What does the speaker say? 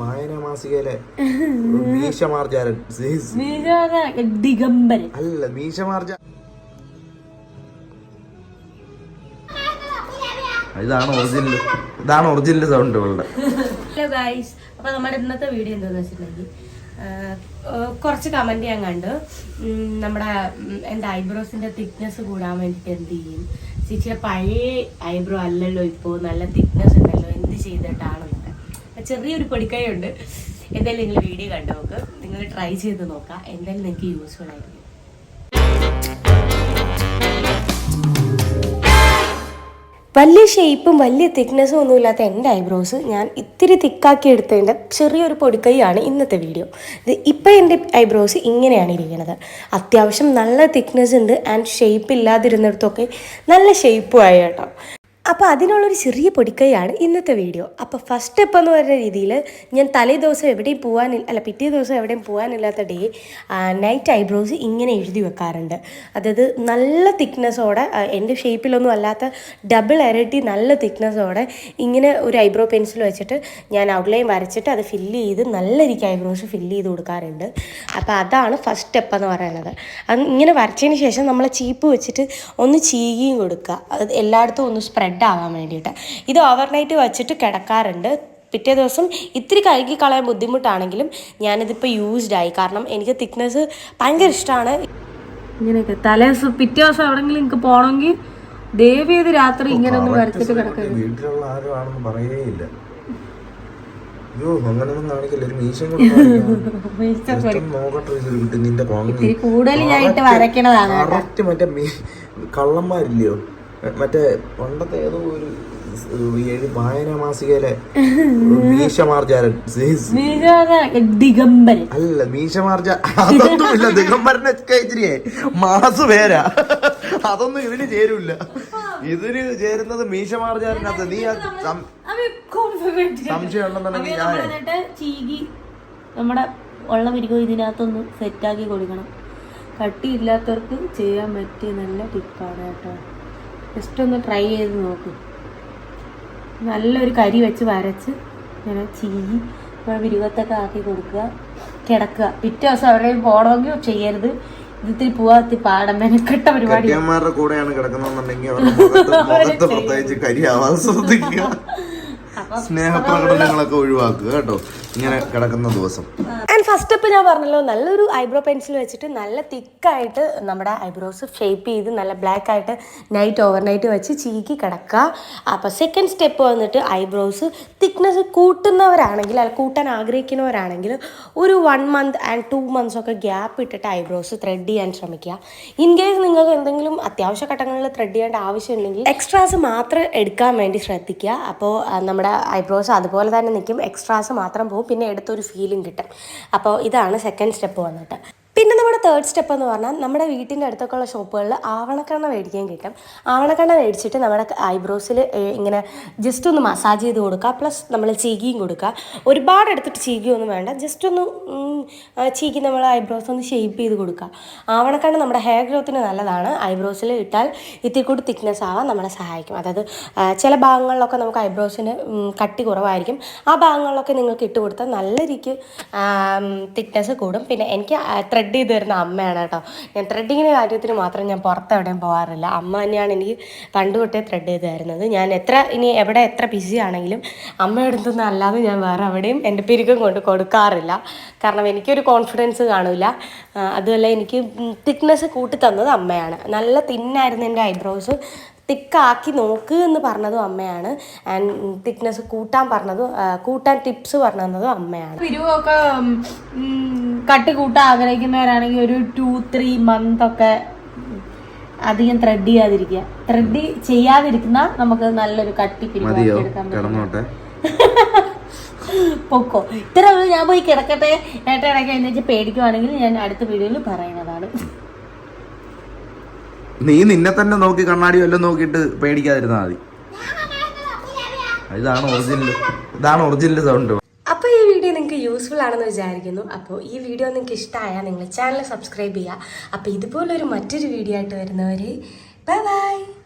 വായന മാസികയിലെ ദിഗംബരൻ. അല്ല ഇതാണ് ഒറിജിനൽ ഇതാണ് ഒറിജിനൽ സൗണ്ട് ഇവളുടെ. ഹലോ ഗൈസ് അപ്പൊ നമ്മുടെ ഇന്നത്തെ വീഡിയോ എന്താന്ന് വെച്ചിട്ടുണ്ടെങ്കിൽ കുറച്ച് കമന്റ് ഞാൻ കണ്ടു. നമ്മുടെ എന്താ എന്റെ ഐബ്രോസിന്റെ തിക്നെസ് കൂടാൻ വേണ്ടിട്ട് എന്ത് ചെയ്യും? ചേച്ചിയുടെ പഴയ ഐബ്രോ അല്ലല്ലോ ഇപ്പോ നല്ല തിക്നെസ് ഉണ്ടല്ലോ എന്ത് ചെയ്തിട്ടാണെന്നൊക്കെ ചെറിയൊരു പൊടിക്കൈയുണ്ട്. എന്തായാലും നിങ്ങൾ വീഡിയോ കണ്ടു നോക്ക്. നിങ്ങൾ ട്രൈ ചെയ്ത് നോക്കാം. എന്തായാലും നിങ്ങൾക്ക് യൂസ്ഫുൾ ആയിരിക്കും. വലിയ ഷേപ്പും വലിയ തിക്നെസ്സും ഒന്നും ഇല്ലാത്ത എന്റെ ഐബ്രോസ് ഞാൻ ഇത്തിരി തിക്കാക്കി എടുത്തതിന്റെ ചെറിയൊരു പൊടിക്കൈയാണ് ഇന്നത്തെ വീഡിയോ ഇത് ഇപ്പം എന്റെ ഐബ്രോസ് ഇങ്ങനെയാണ് ഇരിക്കുന്നത്. അത്യാവശ്യം നല്ല തിക്നെസ് ഉണ്ട് ആൻഡ് ഷേപ്പ് ഇല്ലാതിരുന്നിടത്തൊക്കെ നല്ല ഷേപ്പും ആയി കേട്ടോ. അപ്പോൾ അതിനുള്ളൊരു ചെറിയ പൊടിക്കൈയാണ് ഇന്നത്തെ വീഡിയോ. അപ്പോൾ ഫസ്റ്റ് സ്റ്റെപ്പ് എന്ന് പറയുന്ന രീതിയിൽ ഞാൻ തലേ ദിവസം എവിടെയും പോകാനില്ല അല്ല പിറ്റേ ദിവസം എവിടെയും പോകാനില്ലാത്ത ഡേ നൈറ്റ് ഐബ്രോസ് ഇങ്ങനെ എഴുതി വെക്കാറുണ്ട്. അതായത് നല്ല തിക്നെസ്സോടെ എന്റെ ഷേപ്പിലൊന്നും അല്ലാത്ത ഡബിൾ ഇരട്ടി നല്ല തിക്നെസ്സോടെ ഇങ്ങനെ ഒരു ഐബ്രോ പെൻസിൽ വെച്ചിട്ട് ഞാൻ ഔട്ട്ലൈൻ വരച്ചിട്ട് അത് ഫില്ല് ചെയ്ത് നല്ല രീതിക്ക് ഐബ്രോസ് ഫില്ല് ചെയ്ത് കൊടുക്കാറുണ്ട്. അപ്പോൾ അതാണ് ഫസ്റ്റ് സ്റ്റെപ്പ് എന്ന് പറയുന്നത്. അത് ഇങ്ങനെ വരച്ചതിന് ശേഷം നമ്മൾ ചീപ്പ് വെച്ചിട്ട് ഒന്ന് ചീകിയും കൊടുക്കുക. എല്ലായിടത്തും ഒന്ന് സ്പ്രെഡ് ആവാൻ വേണ്ടിയിട്ട്. ഇത് ഓവർനൈറ്റ് വെച്ചിട്ട് കിടക്കാറുണ്ട്. പിറ്റേ ദിവസം ഇത്തിരി കഴുകി കളയാൻ ബുദ്ധിമുട്ടാണെങ്കിലും ഞാനിതിപ്പോൾ യൂസ്ഡ് ആയി. കാരണം എനിക്ക് തിക്നെസ് ഭയങ്കര ഇഷ്ടമാണ് ഇങ്ങനെയൊക്കെ തലേ ദിവസം പിറ്റേ ദിവസം എവിടെങ്കിലും എനിക്ക് പോകണമെങ്കിൽ ദേവി ഇത് രാത്രി ഇങ്ങനെ ഒന്ന് വരച്ചിട്ട് കിടക്കരുത്. വീട്ടിലുള്ള ആരും ആണെന്ന് പറയേയില്ല കൂടുതൽ ഞാൻ ഇട്ട് വരയ്ക്കണതാണ് കള്ളന്മാരില്ലയോ? മറ്റേ പണ്ടത്തെ ഏതോ ഒരു വായന മാസികയിലെ മീശമാർജാരൻ ദിഗംബരൻ. അല്ല മീശമാർജ അതൊന്നുമില്ല. ദിഗംബരനെ ഇച്ചിരിയേ മാസ് പേരാ. അതൊന്നും ഇതിന് ചേരൂല ഇതിന് ചേരുന്നത് മീശമാർജാരനകത്ത് നീ സംശയം ഉണ്ടെന്നുണ്ടെങ്കിൽ ഞാൻ ചീകി നമ്മുടെ ഉള്ള പിരികോ ഇതിനകത്തൊന്ന് സെറ്റാക്കി കൊടുക്കണം. കട്ടിയില്ലാത്തവർക്ക് ചെയ്യാൻ പറ്റിയ നല്ല ടിപ്പാണ് കേട്ടോ. ജസ്റ്റ് ഒന്ന് ട്രൈ ചെയ്ത് നോക്ക്. നല്ലൊരു കരി വെച്ച് വരച്ച് ഇങ്ങനെ ചീകി നമ്മുടെ വിരുവത്തൊക്കെ ആക്കി കൊടുക്കുക കിടക്കുക. പിറ്റേ ദിവസം എവിടെയും പോകണമെങ്കിൽ ചെയ്യരുത്. ഇതിൽ പോവാത്തി പാടം മെനക്കെട്ട പരിപാടി. കൂടെയാണ് മുഖത്ത് പ്രത്യേകിച്ച് കരിയാവാൻ ശ്രദ്ധിക്കുക. സ്നേഹപ്രകടനങ്ങളൊക്കെ ഒഴിവാക്കുക കേട്ടോ. ഇങ്ങനെ കിടക്കുന്ന ദിവസം. ആൻഡ് ഫസ്റ്റ് സ്റ്റെപ്പ് ഞാൻ പറഞ്ഞല്ലോ നല്ലൊരു ഐബ്രോ പെൻസിൽ വെച്ചിട്ട് നല്ല തിക്കായിട്ട് നമ്മുടെ ഐബ്രോസ് ഷേപ്പ് ചെയ്ത് നല്ല ബ്ലാക്ക് ആയിട്ട് നൈറ്റ് ഓവർ നൈറ്റ് വെച്ച് ചീക്കി കിടക്കുക. അപ്പോൾ സെക്കൻഡ് സ്റ്റെപ്പ് വന്നിട്ട് ഐബ്രോസ് തിക്നെസ് കൂട്ടുന്നവരാണെങ്കിൽ അല്ല കൂട്ടാൻ ആഗ്രഹിക്കുന്നവരാണെങ്കിൽ ഒരു one month and two months ഒക്കെ ഗ്യാപ്പ് ഇട്ടിട്ട് ഐബ്രോസ് ത്രെഡ് ചെയ്യാൻ ശ്രമിക്കുക. ഇൻ കേസ് നിങ്ങൾക്ക് എന്തെങ്കിലും അത്യാവശ്യ ഘട്ടങ്ങളിൽ ത്രെഡ് ചെയ്യേണ്ട ആവശ്യമുണ്ടെങ്കിൽ എക്സ്ട്രാസ് മാത്രം എടുക്കാൻ വേണ്ടി ശ്രദ്ധിക്കുക. അപ്പോൾ നമ്മുടെ ഐബ്രോസ് അതുപോലെ തന്നെ നിൽക്കും. എക്സ്ട്രാസ് മാത്രം പോകും പിന്നെ എടുത്തൊരു ഫീലിംഗ് കിട്ടും. അപ്പോൾ ഇതാണ് സെക്കൻഡ് സ്റ്റെപ്പ് വന്നിട്ട്. പിന്നെ നമ്മുടെ തേർഡ് സ്റ്റെപ്പ് എന്ന് പറഞ്ഞാൽ നമ്മുടെ വീട്ടിന്റെ അടുത്തൊക്കെ ഉള്ള ഷോപ്പുകളിൽ ആവണക്കണ്ണ മേടിക്കാൻ കിട്ടും. ആവണക്കണ്ണ മേടിച്ചിട്ട് നമ്മുടെ ഐബ്രോസിൽ ഇങ്ങനെ ജസ്റ്റ് ഒന്ന് മസാജ് ചെയ്ത് കൊടുക്കുക. പ്ലസ് നമ്മൾ ചീകിയും കൊടുക്കുക. ഒരുപാട് എടുത്തിട്ട് ചീകിയൊന്നും വേണ്ട. ജസ്റ്റ് ഒന്ന് ചീകി നമ്മൾ ഐബ്രോസ് ഒന്ന് ഷേപ്പ് ചെയ്ത് കൊടുക്കുക. ആവണക്കണ്ണ നമ്മുടെ ഹെയർ ഗ്രോത്തിന് നല്ലതാണ്. ഐബ്രോസിൽ ഇട്ടാൽ ഇത്തിരി കൂടി തിക്നെസ് ആവാൻ നമ്മളെ സഹായിക്കും. അതായത് ചില ഭാഗങ്ങളിലൊക്കെ നമുക്ക് ഐബ്രോസിന് കട്ടി കുറവായിരിക്കും. ആ ഭാഗങ്ങളിലൊക്കെ നിങ്ങൾക്ക് ഇട്ട് കൊടുത്താൽ നല്ല രീതിക്ക് തിക്നെസ് കൂടും. പിന്നെ എനിക്ക് ത്രെഡ് ചെയ്ത് തരുന്ന അമ്മയാണ് കേട്ടോ. ഞാൻ ത്രെഡിങ്ങിന്റെ കാര്യത്തിന് മാത്രം ഞാൻ പുറത്ത് എവിടെയും പോകാറില്ല. അമ്മ തന്നെയാണ് എനിക്ക് പണ്ട് തൊട്ടേ ത്രെഡ് ചെയ്ത് തരുന്നത്. ഞാൻ എത്ര ഇനി എവിടെ എത്ര ബിസി ആണെങ്കിലും അമ്മയുടെ അടുത്തുനിന്ന് അല്ലാതെ ഞാൻ വേറെ എവിടെയും എന്റെ പിരികം കൊണ്ട് കൊടുക്കാറില്ല. കാരണം എനിക്കൊരു കോൺഫിഡൻസ് കാണില്ല. അതുമല്ല എനിക്ക് തിക്നെസ് കൂട്ടി തന്നത് അമ്മയാണ്. നല്ല തിന്നായിരുന്നു എന്റെ ഐബ്രോസ് തിക്കാക്കി നോക്ക് എന്ന് പറഞ്ഞതും അമ്മയാണ്. ആൻഡ് തിക്നെസ് കൂട്ടാൻ പറഞ്ഞതും കൂട്ടാൻ ടിപ്സ് പറഞ്ഞു തന്നതും അമ്മയാണ്. പിരിവൊക്കെ കട്ടി കൂട്ടാൻ ആഗ്രഹിക്കുന്നവരാണെങ്കിൽ ഒരു ടു ത്രീ മന്ത് ഒക്കെ അധികം ത്രെഡ് ചെയ്യാതിരിക്കുക. ത്രെഡ് ചെയ്യാതിരിക്കുന്ന നമുക്ക് നല്ലൊരു കട്ടി കിടന്നോട്ടെ. പൊക്കോ. ഇത്ര ഞാൻ പോയി കിടക്കട്ടെ. ഏട്ട ഇടയ്ക്ക് എന്നുവെച്ച് പേടിക്കുവാണെങ്കിൽ ഞാൻ അടുത്ത വീഡിയോയിൽ പറയുന്നതാണ്. നീ നിന്നെ തന്നെ നോക്കി കണ്ണാടി വല്ലതും നോക്കിയിട്ട് പേടിക്കാതിരുന്നാൽ മതി. ഇതാണ് ഒറിജിനൽ ഇതാണ് ഒറിജിനൽ സൗണ്ട് അപ്പോൾ ഈ വീഡിയോ നിങ്ങൾക്ക് യൂസ്ഫുൾ ആണെന്ന് വിചാരിക്കുന്നു. അപ്പോൾ ഈ വീഡിയോ നിങ്ങൾക്ക് ഇഷ്ടമായാൽ നിങ്ങൾ ചാനൽ സബ്സ്ക്രൈബ് ചെയ്യുക. അപ്പോൾ ഇതുപോലൊരു മറ്റൊരു വീഡിയോ ആയിട്ട് വരുന്നവർ ബൈ ബൈ